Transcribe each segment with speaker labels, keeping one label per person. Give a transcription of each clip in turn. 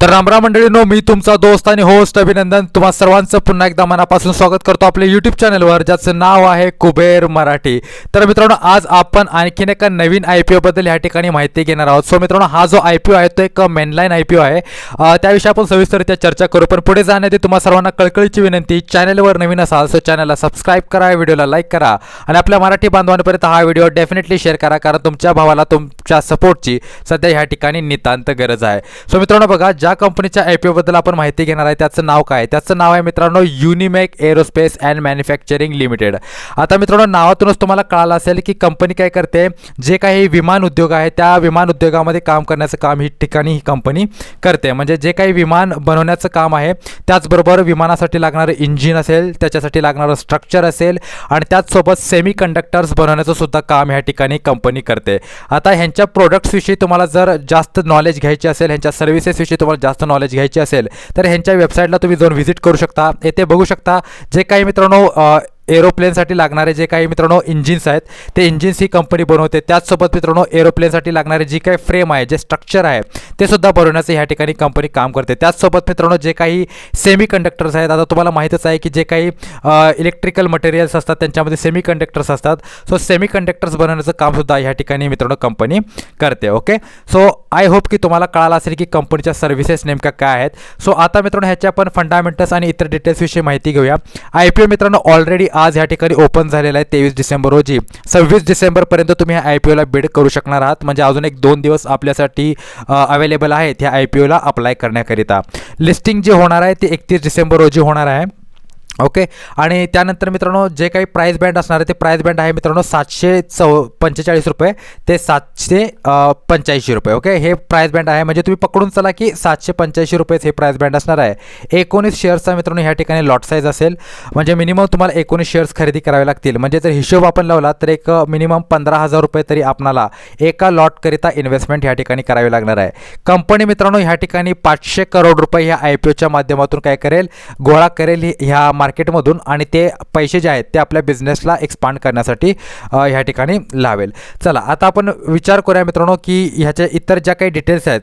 Speaker 1: तर रामराम मंडळीनो मी तुमचा दोस्त आणि होस्ट अभिनंदन. तुम्हा सर्वांचं पुन्हा एकदा मनापासून स्वागत करतो आपल्या यूट्यूब चॅनलवर ज्याचं नाव आहे कुबेर मराठी. तर मित्रांनो आज आपण आणखीन एका नवीन आय पी ओबद्दल या ठिकाणी माहिती घेणार आहोत. सो मित्रांनो हा जो आय पी ओ आहे तो एक मेनलाईन आय पी ओ आहे. त्याविषयी आपण सविस्तरित्या चर्चा करू पण पुढे जाण्याआधी तुम्हा सर्वांना कळकळीची विनंती चॅनलवर नवीन असाल सो चॅनलला सबस्क्राईब करा व्हिडिओला लाईक करा. आणि आपल्या मराठी बांधवांपर्यंत हा व्हिडिओ डेफिनेटली शेअर करा कारण तुमच्या भावाला तुमच्या सपोर्टची सध्या ह्या ठिकाणी नितांत गरज आहे. सो मित्रांनो बघा ज्या कंपनीच्या आय पी ओबद्दल आपण माहिती घेणार आहे त्याचं नाव काय? त्याचं नाव आहे मित्रांनो Unimech aerospace and manufacturing limited आता मित्रांनो नावातूनच तुम्हाला कळालं असेल की कंपनी काय करते? जे काही विमान उद्योग आहे त्या विमान उद्योगामध्ये काम करण्याचं काम ही ठिकाणी ही कंपनी करते. म्हणजे जे काही विमान बनवण्याचं काम आहे त्याचबरोबर विमानासाठी लागणारं इंजिन असेल त्याच्यासाठी लागणारं स्ट्रक्चर असेल आणि त्याचसोबत सेमी कंडक्टर्स बनवण्याचं सुद्धा काम ह्या ठिकाणी कंपनी करते. आता ह्यांच्या प्रोडक्ट्सविषयी तुम्हाला जर जास्त नॉलेज घ्यायची असेल ह्यांच्या सर्व्हिसेसविषयी तुम्हाला जास्त नॉलेज घ्यायची असेल तर ह्यांच्या वेबसाईटला तुम्ही जाऊन व्हिजिट करू शकता. येथे बघू शकता जे काही मित्रांनो एरोप्लेनसाठी लागणारे जे काही मित्रांनो इंजिन्स आहेत ते इंजिन्स ही कंपनी बनवते. त्याचसोबत मित्रांनो एरोप्लेनसाठी लागणारे जी काही फ्रेम आहे जे स्ट्रक्चर आहे ते सुद्धा बनवण्याचं ह्या ठिकाणी कंपनी काम करते. त्याचसोबत मित्रांनो जे काही सेमी कंडक्टर्स आहेत आता तुम्हाला माहीतच आहे की जे काही इलेक्ट्रिकल मटेरियल्स असतात त्यांच्यामध्ये सेमी कंडक्टर्स असतात. सो सेमी कंडक्टर्स बनवण्याचं कामसुद्धा ह्या ठिकाणी मित्रांनो कंपनी करते ओके सो आय होप की तुम्हाला कळालं असेल की कंपनीच्या सर्व्हिसेस नेमक्या काय आहेत. सो आता मित्रांनो ह्याच्या आपण फंडामेंटल्स आणि इतर डिटेल्सविषयी माहिती घेऊया. आय पी ओ मित्रांनो ऑलरेडी आज ह्या ठिकाणी ओपन झालेला आहे तेवीस डिसेंबर रोजी. सव्वीस डिसेंबरपर्यंत तुम्ही ह्या आय पी ओला बिड करू शकणार आहात. म्हणजे अजून एक दोन दिवस आपल्यासाठी अवेलेबल आहेत ह्या आय पी ओला अप्लाय करण्याकरिता. लिस्टिंग जे होणार आहे ते एकतीस डिसेंबर रोजी होणार आहे. ओके? आणि त्यानंतर मित्रांनो जे काही प्राईस बँड असणार आहे ते प्राईस बँड आहे मित्रांनो सातशे चौ पंचेचाळीस रुपये ते सातशे पंच्याऐंशी रुपये ओके? हे प्राईस बँड आहे. म्हणजे तुम्ही पकडून चला की सातशे पंच्याऐंशी रुपयेच हे प्राईस बँड असणार आहे. एकोणीस शेअर्सचा मित्रांनो ह्या ठिकाणी लॉट साईज असेल. म्हणजे मिनिमम तुम्हाला एकोणीस शेअर्स खरेदी करावे लागतील. म्हणजे जर हिशोब आपण लावला तर एक मिनिमम पंधरा हजार रुपये तरी आपणाला एका लॉटकरिता इन्व्हेस्टमेंट ह्या ठिकाणी करावी लागणार आहे. कंपनी मित्रांनो ह्या ठिकाणी पाचशे करोड रुपये ह्या आय पी ओच्या माध्यमातून काय करेल? गोळा करेल ह्या मार्केटमधून आणि ते पैसे जे आहेत ते आपल्या बिझनेसला एक्सपांड करण्यासाठी ह्या ठिकाणी लावेल. चला आता आपण विचार करूया मित्रांनो की ह्याच्या इतर ज्या काही डिटेल्स आहेत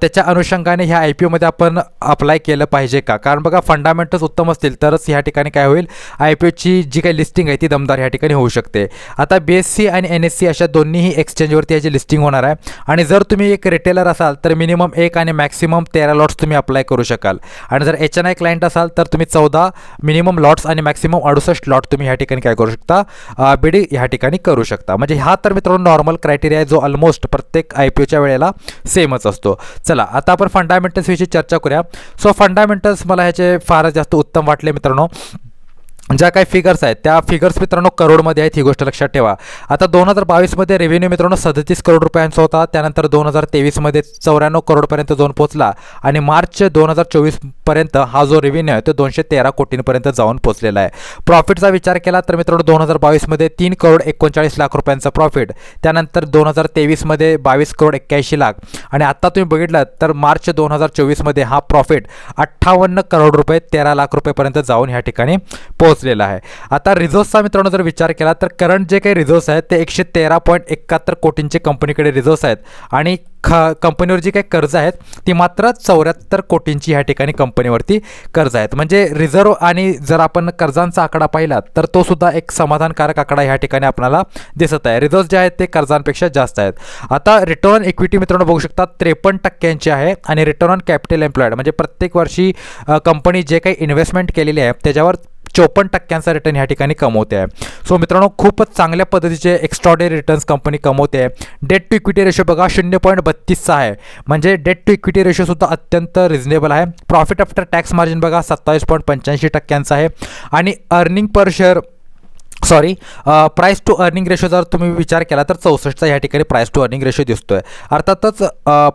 Speaker 1: त्याच्या अनुषंगाने ह्या आय पी ओमध्ये आपण अप्लाय केलं पाहिजे का? कारण बघा फंडामेंटल्स उत्तम असतील तरच ह्या ठिकाणी काय होईल? आय पी ओची जी काही लिस्टिंग आहे ती दमदार ह्या ठिकाणी होऊ शकते. आता बी एस सी आणि एन एस सी अशा दोन्हीही एक्सचेंजवरती याची लिस्टिंग होणार आहे. आणि जर तुम्ही एक रिटेलर असाल तर मिनिमम एक आणि मॅक्सिमम तेरा लॉट्स तुम्ही अप्लाय करू शकाल. आणि जर एच एन आय क्लायंट असाल तर तुम्ही चौदा मिनिमम लॉट्स आणि मॅक्सिमम अडुसष्ट लॉट तुम्ही ह्या ठिकाणी काय करू शकता? बिडी ह्या ठिकाणी करू शकता. म्हणजे हा तर मित्रांनो नॉर्मल क्रायटेरिया आहे जो ऑलमोस्ट प्रत्येक आय पी ओच्या वेळेला सेमच असतो. चला आता आपण फंडामेंटल्सविषयी चर्चा करूया. सो फंडामेंटल्स मला ह्याचे फारच जास्त उत्तम वाटले मित्रांनो. ज्या काही फिगर्स आहेत त्या फिगर्स मित्रांनो करोडमध्ये आहेत ही गोष्ट लक्षात ठेवा. आता दोन हजार बावीसमध्ये रेव्हेन्यू मित्रांनो सदतीस करोड रुपयांचा होता त्यानंतर दोन हजार तेवीसमध्ये चौऱ्याण्णव करोडपर्यंत जाऊन पोहोचला आणि मार्च दोन हजार चोवीसपर्यंत हा जो रेव्हेन्यू आहे तो दोनशे तेरा कोटींपर्यंत जाऊन पोहोचलेला आहे. प्रॉफिटचा विचार केला तर मित्रांनो दोन हजार बावीसमध्ये तीन करोड एकोणचाळीस लाख रुपयांचा प्रॉफिट त्यानंतर दोन हजार तेवीसमध्ये बावीस करोड एक्क्याऐंशी लाख आणि आत्ता तुम्ही बघितलं तर मार्च दोन हजार चोवीसमध्ये हा प्रॉफिट अठ्ठावन्न करोड रुपये तेरा लाख रुपयेपर्यंत जाऊन ह्या ठिकाणी पोहोचलेला आहे. आता रिझोर्सचा मित्रांनो जर विचार केला तर करंट जे काही रिझोर्स आहेत ते एकशे तेरा पॉईंट एकाहत्तर कोटींचे कंपनीकडे रिझोर्स आहेत. आणि ख कंपनीवर जी काही कर्ज आहेत ती मात्र चौऱ्याहत्तर कोटींची ह्या ठिकाणी कंपनीवरती कर्ज आहेत. म्हणजे रिझर्व आणि जर आपण कर्जांचा आकडा पाहिला तर तो सुद्धा एक समाधानकारक आकडा ह्या ठिकाणी आपल्याला दिसत आहे. रिझर्व जे आहेत ते कर्जांपेक्षा जास्त आहेत. आता रिटर्न ऑन इक्विटी मित्रांनो बघू शकता त्रेपन्न टक्क्यांची आहे आणि रिटर्न ऑन कॅपिटल एम्प्लॉईड म्हणजे प्रत्येक वर्षी कंपनी जे काही इन्व्हेस्टमेंट केलेली आहे त्याच्यावर चोपन्न टक्क्यांचा रिटर्न ह्या ठिकाणी कमवते आहे. सो मित्रांनो खूपच चांगल्या पद्धतीचे एक्स्ट्रॉर्डनरी रिटर्न्स कंपनी कमवते आहे. डेट टू इक्विटी रेशो बघा शून्य पॉईंट बत्तीसचा आहे. म्हणजे डेट टू इक्विटी रेशोसुद्धा अत्यंत रिझनेबल आहे. प्रॉफिट आफ्टर टॅक्स मार्जिन बघा सत्तावीस पॉईंट पंच्याऐंशी टक्क्यांचा आहे. आणि earning per share sorry price to earning ratio जर तुम्ही विचार केला तर चौसष्टचा या ठिकाणी प्राईस टू अर्निंग रेशो दिसतो आहे अर्थातच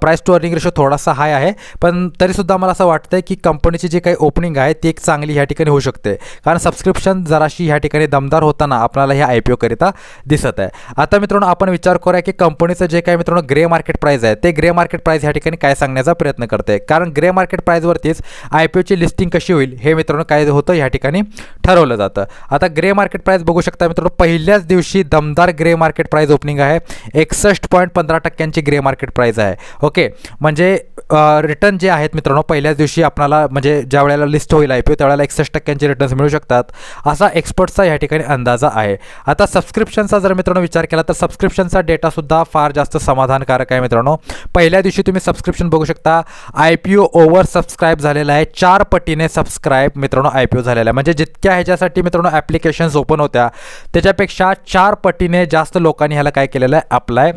Speaker 1: प्राईस टू अर्निंग रेशो थोडासा हाय आहे पण तरीसुद्धा मला असं वाटतंय की कंपनीची जी काही ओपनिंग आहे ती एक चांगली ह्या ठिकाणी होऊ शकते. कारण सबस्क्रिप्शन जराशी ह्या ठिकाणी दमदार होताना आपल्याला ह्या आय पी ओकरिता दिसत आहे. आता मित्रांनो आपण विचार करूया की कंपनीचं जे काही मित्रांनो ग्रे मार्केट प्राईस आहे ते ग्रे मार्केट प्राईस ह्या ठिकाणी काय सांगण्याचा प्रयत्न करते. कारण ग्रे मार्केट प्राईजवरतीच आय पी ओची लिस्टिंग कशी होईल हे मित्रांनो काय होतं ह्या ठिकाणी ठरवलं जातं. आता ग्रे मार्केट प्राईस बघू बघू शकता मित्रांनो पहिल्याच दिवशी दमदार ग्रे मार्केट प्राईज ओपनिंग आहे. एकसष्ट पॉईंट पंधरा टक्क्यांची ग्रे मार्केट प्राईज आहे. ओके म्हणजे रिटर्न जे आहेत मित्रांनो पहिल्याच दिवशी आपल्याला म्हणजे ज्या वेळेला लिस्ट होईल आय पी ओ त्यावेळेला एकसष्ट टक्क्यांचे रिटर्न्स मिळू शकतात. असा एक्सपर्टचा या ठिकाणी अंदाजा आहे. आता सबस्क्रिप्शनचा जर मित्रांनो विचार केला तर सबस्क्रिप्शनचा डेटासुद्धा फार जास्त समाधानकारक आहे मित्रांनो. पहिल्या दिवशी तुम्ही सबस्क्रिप्शन बघू शकता. I P O over subscribe झालेला आहे. चार पटीने सबस्क्राईब मित्रांनो आय पी ओ झालेला आहे. म्हणजे जितक्या ह्याच्यासाठी मित्रांनो ॲप्लिकेशन्स ओपन होत्या त्याच्यापेक्षा चार पटीने जास्त लोकांनी ह्याला काय केलेलं आहे? अप्लाय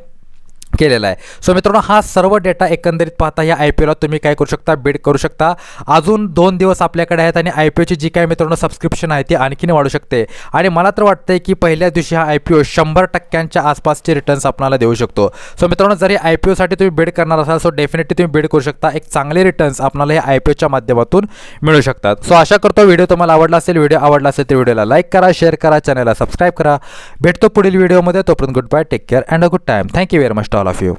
Speaker 1: केलेला आहे. सो मित्रांनो हा सर्व डेटा एकंदरीत पाहता या आय पी ओला तुम्ही काय करू शकता बिड करू शकता. अजून दोन दिवस आपल्याकडे आहेत आणि आय पी ओची जी काय मित्रांनो सबस्क्रिप्शन आहे ती आणखीन वाढू शकते. आणि मला तर वाटतंय की पहिल्या दिवशी हा आय पी ओ शंभर टक्क्यांच्या आसपासचे रिटर्न्स आपल्याला देऊ शकतो. सो मित्रांनो जरी आय पी ओसाठी तुम्ही बिड करणार असाल सो डेफिनेटली तुम्ही बिड करू शकता. एक चांगले रिटर्न्स आपल्याला हे आय पी ओच्या माध्यमातून मिळू शकतात. सो आशा करतो व्हिडिओ तुम्हाला आवडला असेल व्हिडिओ आवडला असेल तर व्हिडिओला लाईक करा शेअर करा चॅनलला सबस्क्राईब करा. भेटतो पुढील व्हिडिओमध्ये तोपर्यंत goodbye take care and a good time thank you very much all all of you